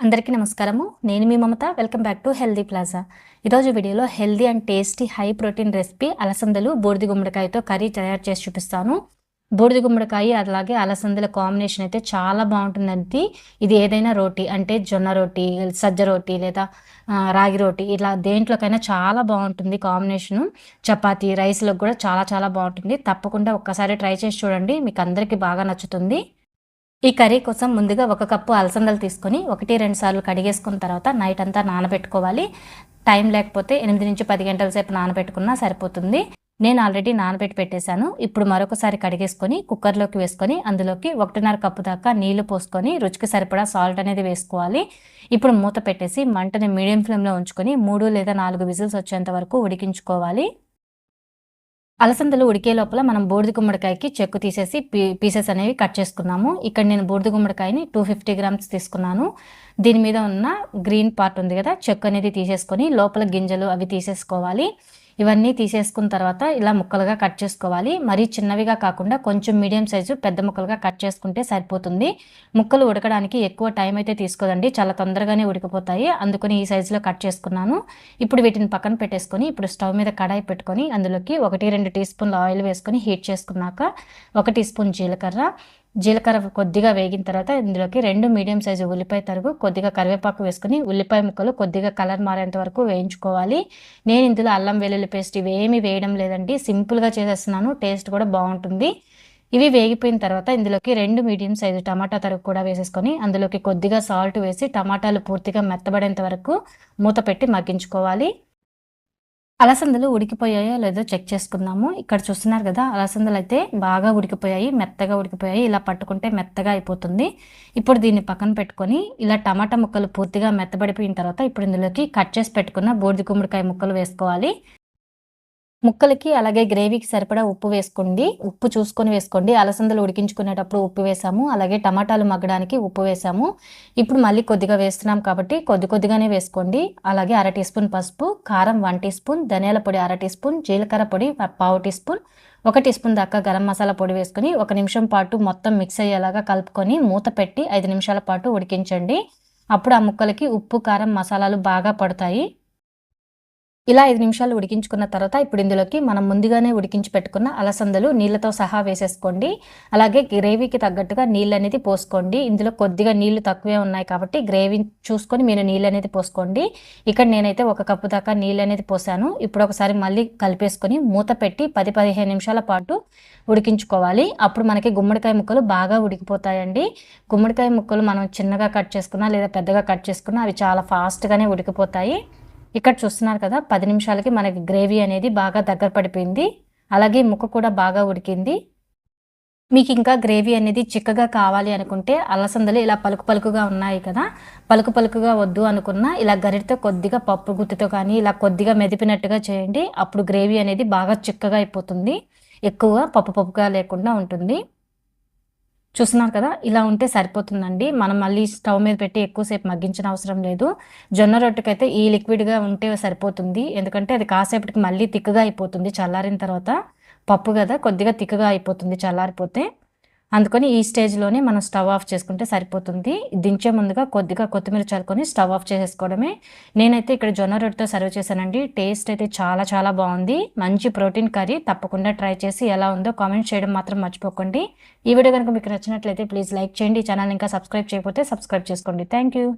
అందరికీ నమస్కారము. నేను మీ Mamata. Welcome back to healthy plaza ఈరోజు వీడియోలో healthy and tasty high protein recipe అలసందలు బూడిది గుమ్మడికాయతో కర్రీ తయారు చేసి చూపిస్తాను. బూడిది గుమ్మడికాయ అలాగే అలసందల కాంబినేషన్ అయితే చాలా బాగుంటుందండి. ఇది ఏదైనా రోటీ అంటే జొన్న రోటీ సజ్జ రోటీ లేదా రాగి రోటీ ఇలా దేంట్లోకైనా చాలా బాగుంటుంది కాంబినేషను. చపాతీ రైస్లకు కూడా చాలా చాలా బాగుంటుంది. తప్పకుండా ఒక్కసారి ట్రై చేసి చూడండి. మీకు అందరికీ బాగా నచ్చుతుంది. ఈ కర్రీ కోసం ముందుగా ఒక కప్పు అలసందలు తీసుకొని ఒకటి రెండు సార్లు కడిగేసుకున్న తర్వాత నైట్ అంతా నానబెట్టుకోవాలి. టైం లేకపోతే ఎనిమిది నుంచి పది గంటల సేపు నానబెట్టుకున్నా సరిపోతుంది. నేను ఆల్రెడీ నానబెట్టి పెట్టేశాను. ఇప్పుడు మరొకసారి కడిగేసుకొని కుక్కర్లోకి వేసుకొని అందులోకి ఒకటిన్నర కప్పు దాకా నీళ్ళు పోసుకొని రుచికి సరిపడా సాల్ట్ అనేది వేసుకోవాలి. ఇప్పుడు మూత పెట్టేసి మంటని మీడియం ఫ్లేమ్లో ఉంచుకొని మూడు లేదా నాలుగు విజిల్స్ వచ్చేంత వరకు ఉడికించుకోవాలి. అలసందలు ఉడికే లోపల మనం బూడిద గుమ్మడికాయకి చెక్కు తీసేసి పీ పీసెస్ అనేవి కట్ చేసుకున్నాము. ఇక్కడ నేను బూడిద గుమ్మడికాయని టూ ఫిఫ్టీ గ్రామ్స్ తీసుకున్నాను. దీని మీద ఉన్న గ్రీన్ పార్ట్ ఉంది కదా చెక్కు అనేది తీసేసుకొని లోపల గింజలు అవి తీసేసుకోవాలి. ఇవన్నీ తీసేసుకున్న తర్వాత ఇలా ముక్కలుగా కట్ చేసుకోవాలి. మరీ చిన్నవిగా కాకుండా కొంచెం మీడియం సైజు పెద్ద ముక్కలుగా కట్ చేసుకుంటే సరిపోతుంది. ముక్కలు ఉడకడానికి ఎక్కువ టైం అయితే తీసుకోదండి. చాలా తొందరగానే ఉడికిపోతాయి. అందుకని ఈ సైజులో కట్ చేసుకున్నాను. ఇప్పుడు వీటిని పక్కన పెట్టేసుకొని ఇప్పుడు స్టవ్ మీద కడాయి పెట్టుకొని అందులోకి ఒకటి రెండు టీ స్పూన్లు ఆయిల్ వేసుకొని హీట్ చేసుకున్నాక ఒక టీ స్పూన్ జీలకర్ర జీలకర్ర కొద్దిగా వేగిన తర్వాత ఇందులోకి రెండు మీడియం సైజు ఉల్లిపాయ తరుగు కొద్దిగా కరివేపాకు వేసుకుని ఉల్లిపాయ ముక్కలు కొద్దిగా కలర్ మారేంత వరకు వేయించుకోవాలి. నేను ఇందులో అల్లం వెల్లుల్లి పేస్ట్ ఇవి వేయడం లేదండి. సింపుల్గా చేసేస్తున్నాను. టేస్ట్ కూడా బాగుంటుంది. ఇవి వేగిపోయిన తర్వాత ఇందులోకి రెండు మీడియం సైజు టమాటా తరుగు కూడా వేసేసుకొని అందులోకి కొద్దిగా సాల్ట్ వేసి టమాటాలు పూర్తిగా మెత్తబడేంత వరకు మూత పెట్టి మగ్గించుకోవాలి. అలసందలు ఉడికిపోయాయో లేదో చెక్ చేసుకుందాము. ఇక్కడ చూస్తున్నారు కదా అలసందలు అయితే బాగా ఉడికిపోయాయి మెత్తగా ఉడికిపోయాయి. ఇలా పట్టుకుంటే మెత్తగా అయిపోతుంది. ఇప్పుడు దీన్ని పక్కన పెట్టుకొని ఇలా టమాటా ముక్కలు పూర్తిగా మెత్తబడిపోయిన తర్వాత ఇప్పుడు ఇందులోకి కట్ చేసి పెట్టుకున్న బోర్ది గుమ్మడికాయ ముక్కలు వేసుకోవాలి. ముక్కలకి అలాగే గ్రేవీకి సరిపడా ఉప్పు వేసుకోండి. ఉప్పు చూసుకొని వేసుకోండి. అలసందలు ఉడికించుకునేటప్పుడు ఉప్పు వేసాము. అలాగే టమాటాలు మగ్గడానికి ఉప్పు వేసాము. ఇప్పుడు మళ్ళీ కొద్దిగా వేస్తున్నాం కాబట్టి కొద్ది కొద్దిగానే వేసుకోండి. అలాగే అర టీ స్పూన్ పసుపు కారం వన్ టీ స్పూన్ ధనియాల పొడి అర టీ స్పూన్ జీలకర్ర పొడి పావు టీ స్పూన్ ఒక టీ స్పూన్ దాకా గరం మసాలా పొడి వేసుకొని ఒక నిమిషం పాటు మొత్తం మిక్స్ అయ్యేలాగా కలుపుకొని మూత పెట్టి ఐదు నిమిషాల పాటు ఉడికించండి. అప్పుడు ఆ ముక్కలకి ఉప్పు కారం మసాలాలు బాగా పడతాయి. ఇలా ఐదు నిమిషాలు ఉడికించుకున్న తర్వాత ఇప్పుడు ఇందులోకి మనం ముందుగానే ఉడికించి పెట్టుకున్న అలసందలు నీళ్ళతో సహా వేసేసుకోండి. అలాగే గ్రేవీకి తగ్గట్టుగా నీళ్ళు అనేది పోసుకోండి. ఇందులో కొద్దిగా నీళ్ళు తక్కువే ఉన్నాయి కాబట్టి గ్రేవీ చూసుకొని మీరు నీళ్ళు అనేది పోసుకోండి. ఇక్కడ నేనైతే ఒక కప్పు దాకా నీళ్ళు అనేది పోసాను. ఇప్పుడు ఒకసారి మళ్ళీ కలిపేసుకొని మూత పెట్టి పది పదిహేను నిమిషాల పాటు ఉడికించుకోవాలి. అప్పుడు మనకి గుమ్మడికాయ ముక్కలు బాగా ఉడికిపోతాయండి. గుమ్మడికాయ ముక్కలు మనం చిన్నగా కట్ చేసుకున్నా లేదా పెద్దగా కట్ చేసుకున్నా అవి చాలా ఫాస్ట్గానే ఉడికిపోతాయి. ఇక్కడ చూస్తున్నారు కదా పది నిమిషాలకి మనకి గ్రేవీ అనేది బాగా దగ్గర పడిపోయింది. అలాగే ముక్క కూడా బాగా ఉడికింది. మీకు ఇంకా గ్రేవీ అనేది చిక్కగా కావాలి అనుకుంటే అలసందలు ఇలా పలుకు పలుకుగా ఉన్నాయి కదా పలుకు పలుకుగా వద్దు అనుకున్నా ఇలా గరిటితో కొద్దిగా పప్పు గుత్తితో కానీ ఇలా కొద్దిగా మెదిపినట్టుగా చేయండి. అప్పుడు గ్రేవీ అనేది బాగా చిక్కగా అయిపోతుంది. ఎక్కువగా పప్పు పప్పుగా లేకుండా ఉంటుంది. చూస్తున్నారు కదా ఇలా ఉంటే సరిపోతుందండి. మనం మళ్ళీ స్టవ్ మీద పెట్టి ఎక్కువసేపు మగ్గించిన అవసరం లేదు. జొన్న రొట్టెకైతే ఈ లిక్విడ్గా ఉంటే సరిపోతుంది. ఎందుకంటే అది కాసేపటికి మళ్ళీ తిక్కగా అయిపోతుంది చల్లారిన తర్వాత. పప్పు కదా కొద్దిగా తిక్కగా అయిపోతుంది చల్లారిపోతే. అందుకని ఈ స్టేజ్లోనే మనం స్టవ్ ఆఫ్ చేసుకుంటే సరిపోతుంది. దించే ముందుగా కొద్దిగా కొత్తిమీర చల్లుకొని స్టవ్ ఆఫ్ చేసేసుకోవడమే. నేనైతే ఇక్కడ జొన్న రొట్టెతో సర్వ్ చేశానండి. టేస్ట్ అయితే చాలా చాలా బాగుంది. మంచి ప్రోటీన్ కర్రీ. తప్పకుండా ట్రై చేసి ఎలా ఉందో కామెంట్ చేయడం మాత్రం మర్చిపోకండి. ఈ వీడియో కనుక మీకు నచ్చినట్లయితే ప్లీజ్ లైక్ చేయండి. ఛానల్ ఇంకా సబ్స్క్రైబ్ చేయకపోతే సబ్స్క్రైబ్ చేసుకోండి. Thank you.